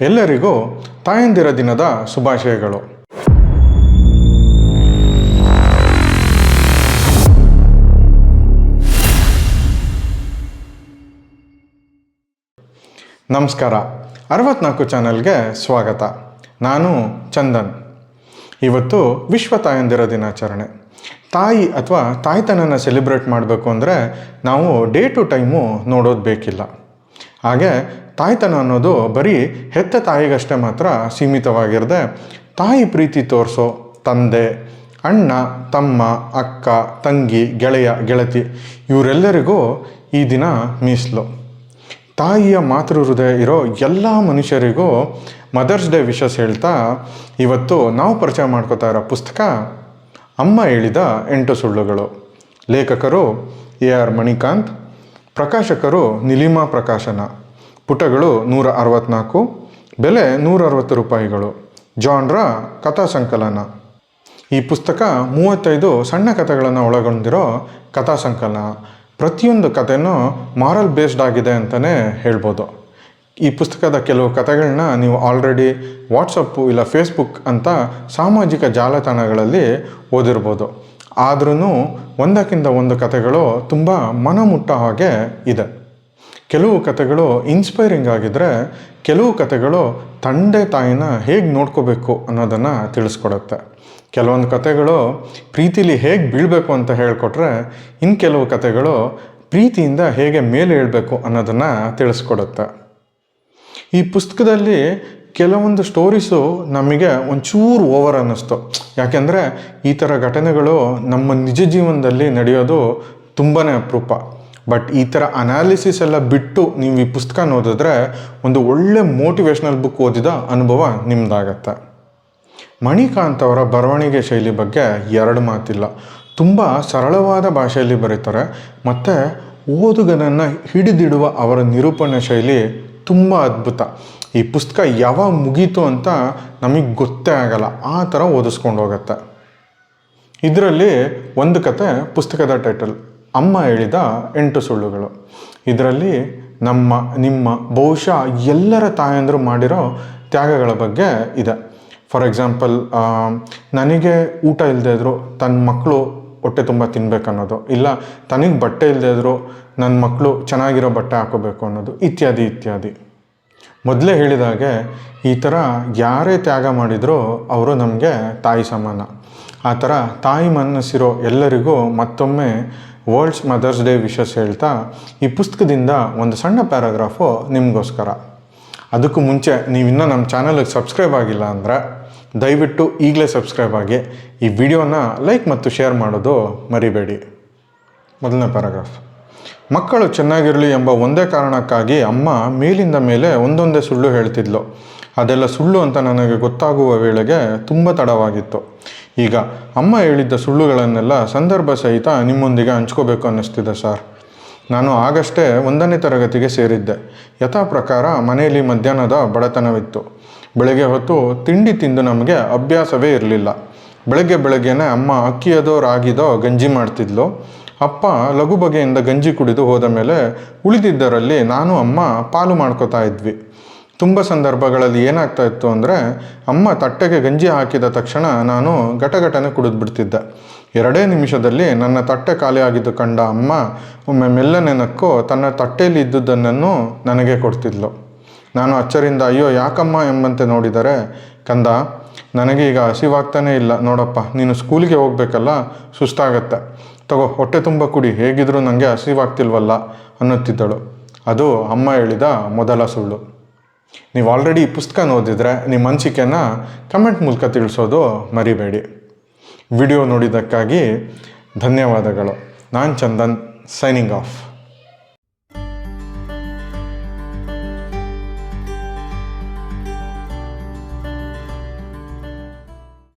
ಎಲ್ಲರಿಗೂ ತಾಯಂದಿರ ದಿನದ ಶುಭಾಶಯಗಳು. ನಮಸ್ಕಾರ. ಅರವತ್ನಾಲ್ಕು ಚಾನಲ್ಗೆ ಸ್ವಾಗತ. ನಾನು ಚಂದನ್. ಇವತ್ತು ವಿಶ್ವ ತಾಯಂದಿರ ದಿನಾಚರಣೆ. ತಾಯಿ ಅಥವಾ ತಾಯ್ತನನ ಸೆಲೆಬ್ರೇಟ್ ಮಾಡಬೇಕು ಅಂದರೆ ನಾವು ಡೇ ಟು ಟೈಮು ನೋಡೋದು ಬೇಕಿಲ್ಲ. ಹಾಗೆ ತಾಯ್ತನ ಅನ್ನೋದು ಬರೀ ಹೆತ್ತ ತಾಯಿಗಷ್ಟೇ ಮಾತ್ರ ಸೀಮಿತವಾಗಿರದೆ, ತಾಯಿ ಪ್ರೀತಿ ತೋರಿಸೋ ತಂದೆ, ಅಣ್ಣ, ತಮ್ಮ, ಅಕ್ಕ, ತಂಗಿ, ಗೆಳೆಯ, ಗೆಳತಿ, ಇವರೆಲ್ಲರಿಗೂ ಈ ದಿನ ಮೀಸಲು. ತಾಯಿಯ ಮಾತೃ ಹೃದಯ ಇರೋ ಎಲ್ಲ ಮನುಷ್ಯರಿಗೂ ಮದರ್ಸ್ ಡೇ ವಿಷಸ್ ಹೇಳ್ತಾ, ಇವತ್ತು ನಾವು ಪರಿಚಯ ಮಾಡ್ಕೋತಾ ಇರೋ ಪುಸ್ತಕ ಅಮ್ಮ ಹೇಳಿದ ಎಂಟು ಸುಳ್ಳುಗಳು. ಲೇಖಕರು ಎ ಆರ್ ಮಣಿಕಾಂತ್ ಪ್ರಕಾಶಕರು ನಿಲಿಮಾ ಪ್ರಕಾಶನ, ಪುಟಗಳು ನೂರ ಅರವತ್ನಾಲ್ಕು ಬೆಲೆ ನೂರ ಅರವತ್ತು ರೂಪಾಯಿಗಳು. ಜಾನ್ರ ಕಥಾ ಸಂಕಲನ. ಈ ಪುಸ್ತಕ ಮೂವತ್ತೈದು ಸಣ್ಣ ಕಥೆಗಳನ್ನು ಒಳಗೊಂಡಿರೋ ಕಥಾ ಸಂಕಲನ. ಪ್ರತಿಯೊಂದು ಕಥೆನೂ ಮಾರಲ್ ಬೇಸ್ಡ್ ಆಗಿದೆ ಅಂತಲೇ ಹೇಳ್ಬೋದು. ಈ ಪುಸ್ತಕದ ಕೆಲವು ಕಥೆಗಳನ್ನ ನೀವು ಆಲ್ರೆಡಿ ವಾಟ್ಸಪ್ಪು ಇಲ್ಲ ಫೇಸ್ಬುಕ್ ಅಂತ ಸಾಮಾಜಿಕ ಜಾಲತಾಣಗಳಲ್ಲಿ ಓದಿರ್ಬೋದು. ಆದ್ರೂ ಒಂದಕ್ಕಿಂತ ಒಂದು ಕಥೆಗಳು ತುಂಬ ಮನಮುಟ್ಟ ಹಾಗೆ ಇದೆ. ಕೆಲವು ಕಥೆಗಳು ಇನ್ಸ್ಪೈರಿಂಗ್ ಆಗಿದ್ದರೆ ಕೆಲವು ಕಥೆಗಳು ತಂದೆ ತಾಯಿನ ಹೇಗೆ ನೋಡ್ಕೋಬೇಕು ಅನ್ನೋದನ್ನು ತಿಳಿಸ್ಕೊಡುತ್ತೆ. ಕೆಲವೊಂದು ಕಥೆಗಳು ಪ್ರೀತಿಲಿ ಹೇಗೆ ಬೀಳಬೇಕು ಅಂತ ಹೇಳಿಕೊಟ್ರೆ ಇನ್ನು ಕೆಲವು ಕಥೆಗಳು ಪ್ರೀತಿಯಿಂದ ಹೇಗೆ ಮೇಲೆ ಹೇಳಬೇಕು ಅನ್ನೋದನ್ನು ತಿಳಿಸ್ಕೊಡುತ್ತೆ. ಈ ಪುಸ್ತಕದಲ್ಲಿ ಕೆಲವೊಂದು ಸ್ಟೋರೀಸು ನಮಗೆ ಒಂಚೂರು ಓವರ್ ಅನ್ನಿಸ್ತು. ಯಾಕೆಂದರೆ ಈ ಥರ ಘಟನೆಗಳು ನಮ್ಮ ನಿಜ ಜೀವನದಲ್ಲಿ ನಡೆಯೋದು ತುಂಬಾ ಅಪರೂಪ. ಬಟ್ ಈ ಥರ ಅನಾಲಿಸಿಸ್ ಎಲ್ಲ ಬಿಟ್ಟು ನೀವು ಈ ಪುಸ್ತಕ ಓದಿದ್ರೆ ಒಂದು ಒಳ್ಳೆ ಮೋಟಿವೇಶ್ನಲ್ ಬುಕ್ ಓದಿದ ಅನುಭವ ನಿಮ್ಮದಾಗತ್ತೆ ಮಣಿಕಾಂತ್ ಅವರ ಬರವಣಿಗೆ ಶೈಲಿ ಬಗ್ಗೆ ಎರಡು ಮಾತಿಲ್ಲ. ತುಂಬ ಸರಳವಾದ ಭಾಷೆಯಲ್ಲಿ ಬರೀತಾರೆ, ಮತ್ತು ಓದುಗನನ್ನು ಹಿಡಿದಿಡುವ ಅವರ ನಿರೂಪಣೆ ಶೈಲಿ ತುಂಬ ಅದ್ಭುತ. ಈ ಪುಸ್ತಕ ಯಾವಾಗ ಮುಗೀತು ಅಂತ ನಮಗೆ ಗೊತ್ತೇ ಆಗಲ್ಲ. ಆ ಥರ ಓದಿಸ್ಕೊಂಡು ಹೋಗುತ್ತೆ. ಇದರಲ್ಲಿ ಒಂದು ಕತೆ ಪುಸ್ತಕದ ಟೈಟಲ್ ಅಮ್ಮ ಹೇಳಿದ ಎಂಟು ಸುಳ್ಳುಗಳು. ಇದರಲ್ಲಿ ನಮ್ಮ, ನಿಮ್ಮ, ಬಹುಶಃ ಎಲ್ಲರ ತಾಯಂದರು ಮಾಡಿರೋ ತ್ಯಾಗಗಳ ಬಗ್ಗೆ ಇದೆ. ಫಾರ್ ಎಕ್ಸಾಂಪಲ್ ನನಗೆ ಊಟ ಇಲ್ಲದೆ ಇದ್ದರೂ ತನ್ನ ಮಕ್ಕಳು ಹೊಟ್ಟೆ ತುಂಬ ತಿನ್ಬೇಕನ್ನೋದು. ಇಲ್ಲ, ತನಗೆ ಬಟ್ಟೆ ಇಲ್ಲದೆ ಇದ್ದರೂ ನನ್ನ ಮಕ್ಕಳು ಚೆನ್ನಾಗಿರೋ ಬಟ್ಟೆ ಹಾಕೋಬೇಕು ಅನ್ನೋದು. ಇತ್ಯಾದಿ ಇತ್ಯಾದಿ. ಮೊದಲೇ ಹೇಳಿದಾಗೆ ಈ ಥರ ಯಾರೇ ತ್ಯಾಗ ಮಾಡಿದರೂ ಅವರು ನಮಗೆ ತಾಯಿ ಸಮಾನ. ಆ ಥರ ತಾಯಿ ಮನಸ್ಸಿರೋ ಎಲ್ಲರಿಗೂ ಮತ್ತೊಮ್ಮೆ ವರ್ಲ್ಡ್ಸ್ ಮದರ್ಸ್ ಡೇ ವಿಷಸ್ ಹೇಳ್ತಾ ಈ ಪುಸ್ತಕದಿಂದ ಒಂದು ಸಣ್ಣ ಪ್ಯಾರಾಗ್ರಾಫು ನಿಮಗೋಸ್ಕರ. ಅದಕ್ಕೂ ಮುಂಚೆ ನೀವಿನ್ನೂ ನಮ್ಮ ಚಾನಲಿಗೆ ಸಬ್ಸ್ಕ್ರೈಬ್ ಆಗಿಲ್ಲ ಅಂದರೆ ದಯವಿಟ್ಟು ಈಗಲೇ ಸಬ್ಸ್ಕ್ರೈಬ್ ಆಗಿ ಈ ವಿಡಿಯೋನ ಲೈಕ್ ಮತ್ತು ಶೇರ್ ಮಾಡೋದು ಮರಿಬೇಡಿ. ಮೊದಲನೇ ಪ್ಯಾರಾಗ್ರಾಫ್. ಮಕ್ಕಳು ಚೆನ್ನಾಗಿರಲಿ ಎಂಬ ಒಂದೇ ಕಾರಣಕ್ಕಾಗಿ ಅಮ್ಮ ಮೇಲಿಂದ ಮೇಲೆ ಒಂದೊಂದೇ ಸುಳ್ಳು ಹೇಳ್ತಿದ್ಲು. ಅದೆಲ್ಲ ಸುಳ್ಳು ಅಂತ ನನಗೆ ಗೊತ್ತಾಗುವ ವೇಳೆಗೆ ತುಂಬ ತಡವಾಗಿತ್ತು. ಈಗ ಅಮ್ಮ ಹೇಳಿದ್ದ ಸುಳ್ಳುಗಳನ್ನೆಲ್ಲ ಸಂದರ್ಭ ಸಹಿತ ನಿಮ್ಮೊಂದಿಗೆ ಹಂಚ್ಕೋಬೇಕು ಅನ್ನಿಸ್ತಿದೆ ಸರ್. ನಾನು ಆಗಷ್ಟೇ ಒಂದನೇ ತರಗತಿಗೆ ಸೇರಿದ್ದೆ. ಯಥಾ ಪ್ರಕಾರ ಮನೆಯಲ್ಲಿ ಮಧ್ಯಾಹ್ನದ ಬಡತನವಿತ್ತು. ಬೆಳಗ್ಗೆ ಹೊತ್ತು ತಿಂಡಿ ತಿಂದು ನಮಗೆ ಅಭ್ಯಾಸವೇ ಇರಲಿಲ್ಲ. ಬೆಳಗ್ಗೆ ಬೆಳಗ್ಗೆನೆ ಅಮ್ಮ ಅಕ್ಕಿಯದೋ ರಾಗಿದೋ ಗಂಜಿ ಮಾಡ್ತಿದ್ಲು. ಅಪ್ಪ ಲಘು ಬಗೆಯಿಂದ ಗಂಜಿ ಕುಡಿದು ಹೋದ ಮೇಲೆ ಉಳಿದಿದ್ದರಲ್ಲಿ ನಾನು ಅಮ್ಮ ಪಾಲು ಮಾಡ್ಕೋತಾ ಇದ್ವಿ. ತುಂಬ ಸಂದರ್ಭಗಳಲ್ಲಿ ಏನಾಗ್ತಾ ಇತ್ತು ಅಂದರೆ ಅಮ್ಮ ತಟ್ಟೆಗೆ ಗಂಜಿ ಹಾಕಿದ ತಕ್ಷಣ ನಾನು ಘಟಘಟನೆ ಕುಡಿದ್ಬಿಡ್ತಿದ್ದೆ. ಎರಡೇ ನಿಮಿಷದಲ್ಲಿ ನನ್ನ ತಟ್ಟೆ ಖಾಲಿಯಾಗಿದ್ದು ಕಂಡ ಅಮ್ಮ ಒಮ್ಮೆ ಮೆಲ್ಲನೆ ನಕ್ಕು ತನ್ನ ತಟ್ಟೆಯಲ್ಲಿ ಇದ್ದುದನ್ನು ನನಗೆ ಕೊಡ್ತಿದ್ಲು. ನಾನು ಅಚ್ಚರಿಂದ, ಅಯ್ಯೋ, ಯಾಕಮ್ಮ? ಎಂಬಂತೆ ನೋಡಿದರೆ, ಕಂದ ನನಗೆ ಈಗ ಹಸಿವಾಗ್ತಾನೇ ಇಲ್ಲ. ನೋಡಪ್ಪ, ನೀನು ಸ್ಕೂಲಿಗೆ ಹೋಗ್ಬೇಕಲ್ಲ, ಸುಸ್ತಾಗತ್ತೆ. ತಗೋ, ಹೊಟ್ಟೆ ತುಂಬ ಕುಡಿ, ಹೇಗಿದ್ರೂ ನನಗೆ ಹಸಿವಾಗ್ತಿಲ್ವಲ್ಲ ಅನ್ನುತ್ತಿದ್ದಳು. ಅದು ಅಮ್ಮ ಹೇಳಿದ ಮೊದಲ ಸುಳ್ಳು. ನೀವು ಆಲ್ರೆಡಿ ಈ ಪುಸ್ತಕ ಓದಿದರೆ ನಿಮ್ಮ ಅನಿಸಿಕೆನ ಕಮೆಂಟ್ ಮೂಲಕ ತಿಳಿಸೋದು ಮರಿಬೇಡಿ. ವಿಡಿಯೋ ನೋಡಿದ್ದಕ್ಕಾಗಿ ಧನ್ಯವಾದಗಳು. ನಾನು ಚಂದನ್ ಸೈನಿಂಗ್ ಆಫ್